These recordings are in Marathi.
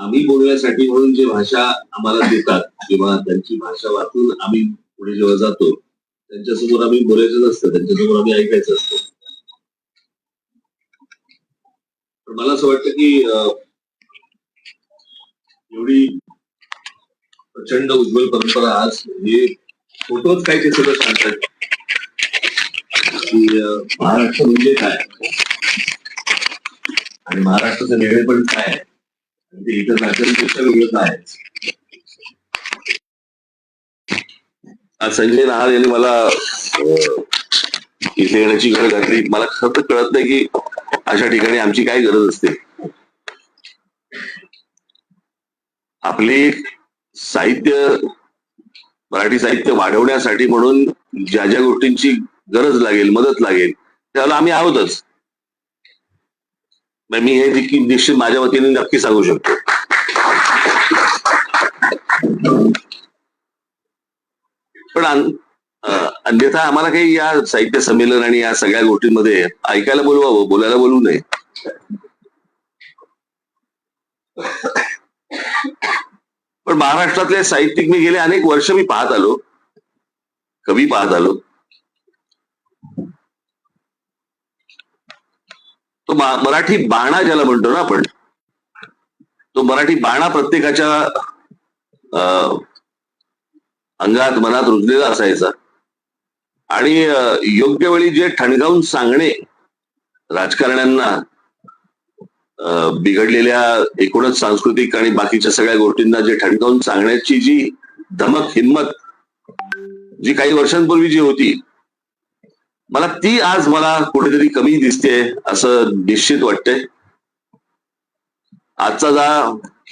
आम्ही बोलण्यासाठी म्हणून जे भाषा आम्हाला देतात किंवा त्यांची भाषा वाचून आम्ही पुढे जेव्हा जातो त्यांच्यासमोर आम्ही बोलायचं नसतं त्यांच्यासमोर आम्ही ऐकायचं असतं. मला असं वाटतं की अं, एवढी प्रचंड उज्ज्वल परंपरा आज हे फोटोच काय ते सगळं सांगतात. की महाराष्ट्र म्हणजे काय? आणि महाराष्ट्राचं वेगळे पण काय आहे? ते इतर राज्यांपेक्षा आहे? आज संजय नहार यांनी मला इथे येण्याची गरज घातली मला खरं तर कळत नाही की अशा ठिकाणी आमची काय गरज असते आपली साहित्य मराठी साहित्य वाढवण्यासाठी म्हणून ज्या ज्या गोष्टींची गरज लागेल मदत लागेल त्याला आम्ही आहोतच मी हे देखील निश्चित माझ्या वतीने नक्की सांगू शकतो. पण अन्यथा आम्हाला काही या साहित्य संमेलन आणि या सगळ्या गोष्टींमध्ये ऐकायला बोलवावं हो, बोलायला बोलवू नये. पण महाराष्ट्रातले साहित्यिक मी गेले अनेक वर्ष मी पाहत आलो. कवी पाहत आलो. तो मराठी बाणा ज्याला म्हणतो ना आपण तो मराठी बाणा प्रत्येकाच्या अं, अंगात मनात रुजलेला असायचा. आणि योग्य वेळी जे ठणगावून सांगणे राजकारण्यांना बिघडलेल्या एकूणच सांस्कृतिक आणि बाकीच्या सगळ्या गोष्टींना जे ठणकावून सांगण्याची जी धमक हिंमत जी काही वर्षांपूर्वी जी होती मला ती आज मला कुठेतरी कमी दिसते असं निश्चित वाटतंय. आजचा जा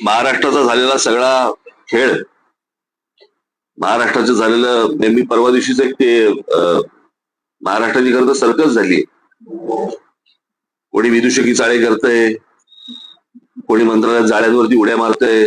महाराष्ट्राचा झालेला सगळा खेळ महाराष्ट्राचं झालेलं नेहमी परवा दिवशीच एक ते महाराष्ट्राची खरं तर सर्कस झाली कोणी विदुषकी चाळे करतय कोणी मंत्रालयात जाळ्यांवरती उड्या मारतय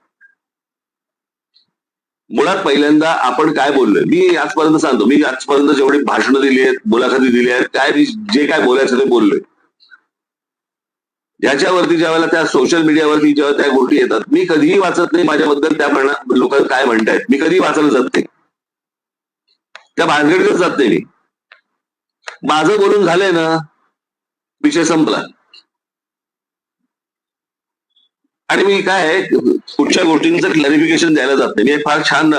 मुळात पहिल्यांदा आपण काय बोललोय? मी आजपर्यंत सांगतो मी आजपर्यंत जेवढी भाषणं दिली आहेत मुलाखती दिली आहेत काय मी जे काय बोलायचं ते बोललोय. याच्यावरती ज्या वेळेला त्या सोशल मीडियावरती जेव्हा त्या गोष्टी येतात मी कधीही वाचत नाही माझ्याबद्दल त्या लोक काय म्हणतायत. मी कधीही वाचायला जात नाही. त्या भानगडीतच जात नाही मी. माझं बोलून झालंय ना विषय संपला. आणि मी काय आहे, कुठच्या गोष्टींचं क्लॅरिफिकेशन द्यायला जात नाही. मी फार छान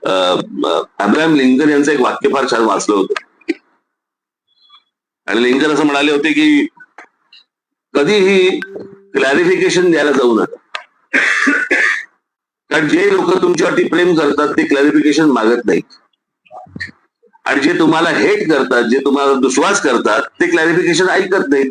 अब्राहम लिंकन यांचं एक वाक्य फार छान वाचलं होतं. आणि लिंकन असं म्हणाले होते की कधीही क्लॅरिफिकेशन द्यायला जाऊ नका. कारण जे लोक तुमच्यावरती प्रेम करतात ते क्लॅरिफिकेशन मागत नाहीत. आणि जे तुम्हाला हेट करतात जे तुम्हाला दुश्वास करतात ते क्लॅरिफिकेशन ऐकत नाहीत.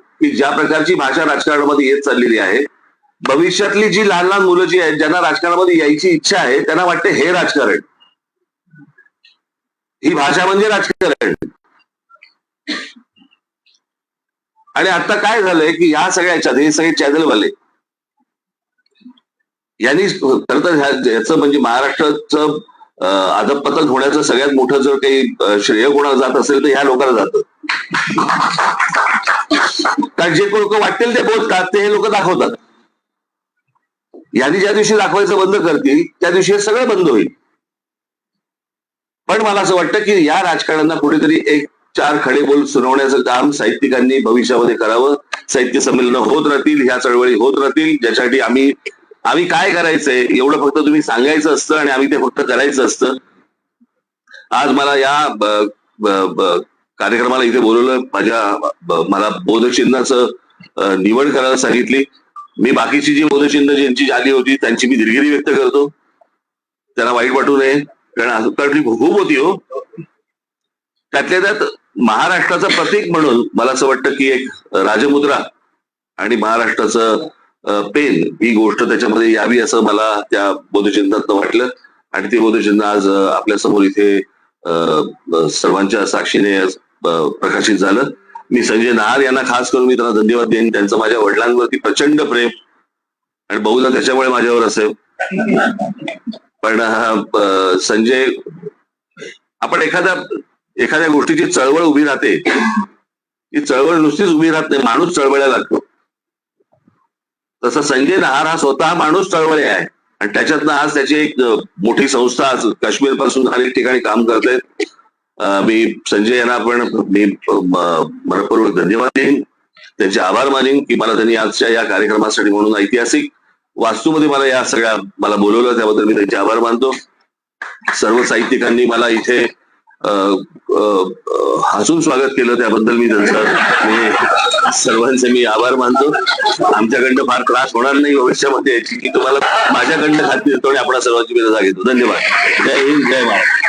की ज्या प्रकारची भाषा राजकारणामध्ये येत चाललेली आहे भविष्यातली जी लहान लहान मुलं जी आहेत ज्यांना राजकारणामध्ये यायची इच्छा आहे त्यांना वाटते हे राजकारण. ही भाषा म्हणजे राजकारण. आणि आता काय झालंय की या सगळ्या याच्यात हे सगळे चॅनलवाले यांनी खर तर ह्या- याचं म्हणजे महाराष्ट्राचं अधपतन होण्याचं सगळ्यात मोठं जर काही श्रेय कोणाला जात असेल तर ह्या लोकांना जातं. कारण जे लोक वाटतील ते बोलतात ते हे लोक दाखवतात. यांनी ज्या दिवशी दाखवायचं बंद करतील त्या दिवशी हे सगळं बंद होईल. पण मला असं वाटतं की या राजकारण्यांना कुठेतरी एक चार खडे बोल सुनावण्याचं काम साहित्यिकांनी भविष्यामध्ये करावं. साहित्य संमेलन होत राहतील ह्या चळवळी होत राहतील ज्यासाठी आम्ही आम्ही काय करायचंय एवढं फक्त तुम्ही सांगायचं असतं आणि आम्ही ते फक्त करायचं असतं. आज मला या ब- ब- ब- कार्यक्रमाला इथे बोलवलं माझ्या मला बोधचिन्हाचं निवड करायला सांगितली. मी बाकीची जी बोधचिन्ह ज्यांची झाली होती त्यांची मी दिलगिरी व्यक्त करतो. त्यांना वाईट वाटू नये कारण कारण खूप होती हो. त्यातल्या त्यात महाराष्ट्राचं प्रतीक म्हणून मला असं वाटतं की एक राजमुद्रा आणि महाराष्ट्राचं पेन ही गोष्ट त्याच्यामध्ये यावी असं मला त्या बोधचिन्हात वाटलं. आणि ते बोधचिन्ह आज आपल्यासमोर इथे सर्वांच्या साक्षीने प्रकाशित झालं. मी संजय नहार यांना खास करून मी त्यांना धन्यवाद देईन. त्यांचं माझ्या वडिलांवरती प्रचंड प्रेम आणि बहुधा त्याच्यामुळे माझ्यावर असेल पण संजय आपण एखाद्या एखाद्या गोष्टीची चळवळ उभी राहते. ती चळवळ नुसतीच उभी राहत नाही. माणूस चळवळ्या लागतो. तसं संजय नहार हा स्वतः माणूस चळवळे आहे. आणि त्याच्यातनं आज त्याची एक मोठी संस्था आज काश्मीरपासून अनेक ठिकाणी काम करते मी संजय यांना पण मी मनपूर्वक धन्यवाद देईन. त्यांचे आभार मानेन की मला त्यांनी आजच्या या कार्यक्रमासाठी म्हणून ऐतिहासिक वास्तूमध्ये मला या सगळ्या मला बोलवलं त्याबद्दल मी त्यांचे आभार मानतो. सर्व साहित्यिकांनी मला इथे हसून स्वागत केलं त्याबद्दल मी त्यांचं मी सर्वांचे मी आभार मानतो. आमच्याकडनं फार त्रास होणार नाही भविष्यामध्ये की तुम्हाला माझ्याकडनं खात्री देतो आणि आपल्या सर्वांची मी रजा घेतो धन्यवाद. जय हिंद जय महाराष्ट्र